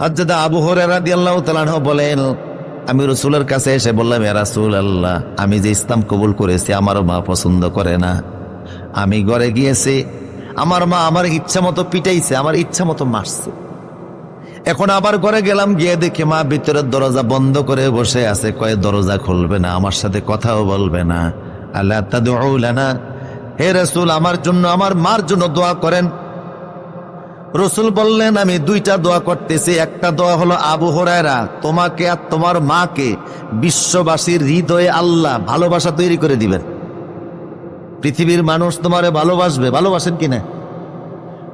হজরত আবু হরেরা দিয়াল্লাহ তালাহ বলেন, আমি রসুলের কাছে এসে বললাম এ রাসুল আল্লাহ আমি যে ইসলাম কবুল করেছি আমার মা পছন্দ করে না। আমি ঘরে গিয়েছি, আমার মা আমার ইচ্ছা মতো পিটাইছে, আমার ইচ্ছা মতো মারছে। এখন আবার ঘরে গেলাম, গিয়ে দেখি মা ভিতরের দরজা বন্ধ করে বসে আছে, কয়ে দরজা খুলবে না, আমার সাথে কথাও বলবে না। আল্লাহ তাদুলানা হে রসুল, আমার জন্য, আমার মার জন্য দোয়া করেন রসুল বললেন, আমি দুইটা দোয়া করতেছি। একটা দোয়া হলো আবু হরায়রা, তোমাকে আর তোমার মাকে বিশ্ববাসীর হৃদয়ে আল্লাহ ভালোবাসা তৈরি করে দিবেন। পৃথিবীর মানুষ তোমারে ভালোবাসবে। ভালোবাসেন কিনা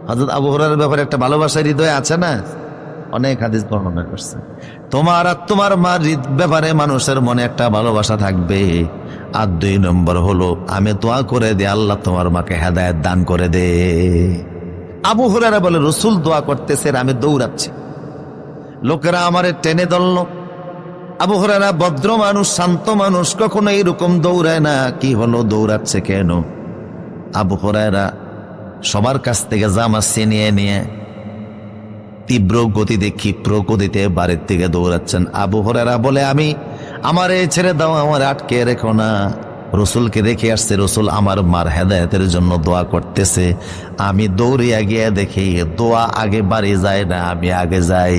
হজরত আবু হরার ব্যাপারে একটা ভালোবাসার হৃদয় আছে না? অনেক হাদিস বর্ণনা করছে। তোমার আর তোমার মার ব্যাপারে মানুষের মনে একটা ভালোবাসা থাকবে। আর দুই নম্বর হলো, আমি দোয়া করে দে আল্লাহ তোমার মাকে হেদায়ত দান করে দে। আবু হুরারা বলে, রসুল দোয়া করতেছে আমি দৌড়াচ্ছি। লোকেরা আমারে টেনে ধরল। আবু হুরারা ভদ্র মানুষ, শান্ত মানুষ, কখনো এরকম দৌড়ায় না। কি হলো, দৌড়াচ্ছে কেন? আবু হুরায়রা সবার কাছ থেকে জামা ছিনিয়ে নিয়ে তীব্র গতিতে, ক্ষিপ্র গতিতে বাড়ির থেকে দৌড়াচ্ছেন। আবু হরেরা বলে, আমি, আমার এই ছেড়ে দাও, আমার আটকে রেখো না। রসুলকে দেখে আসছে, রসুল আমার মার হেদায়তের জন্য দোয়া করতেছে। আমি দৌড়িয়া গিয়ে দেখি, দোয়া আগে বাড়ি যায় না আমি আগে যাই।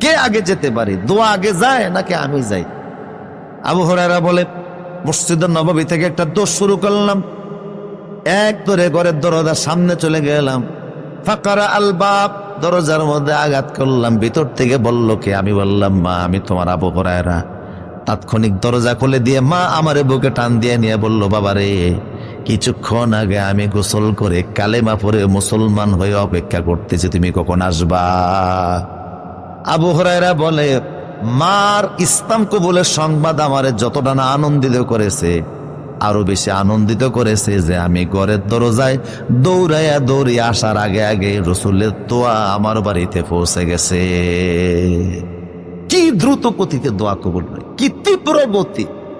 কে আগে যেতে পারি? দোয়া আগে যায় নাকি আমি যাই? আবু হরেরা বলে মসজিদের নবমী থেকে একটা দোষ শুরু করলাম। এক ধরে ঘরের দরজার সামনে চলে গেলাম। ফাঁকারা আল বাপ দরজার মধ্যে আঘাত করলাম। ভিতর থেকে বলল কে? আমি বললাম, মা, আমি তোমার আবু হরায়রা। তাৎক্ষণিক দরজা খুলে দিয়ে মা আমারে বুকে টান দিয়ে নিয়ে বলল, বাবারে, কিছুক্ষণ আগে আমি গোসল করে কালেমা পরে মুসলমান হয়ে অপেক্ষা করতেছি, তুমি কখন আসবা? আবু হরায়রা বলে, মার ইসলাম কবুলের সংবাদ আমারে যতটা না আনন্দিত করেছে, আরও বেশি আনন্দিত করেছে যে আমি ঘরের দরজায় দৌড়াইয়া দৌড়িয়ে আসার আগে আগে রসুলের তোয়া আমার বাড়িতে পৌঁছে গেছে। দ্রুত গতিতে দোয়া কবুল হয়। কি তীব্র গতি।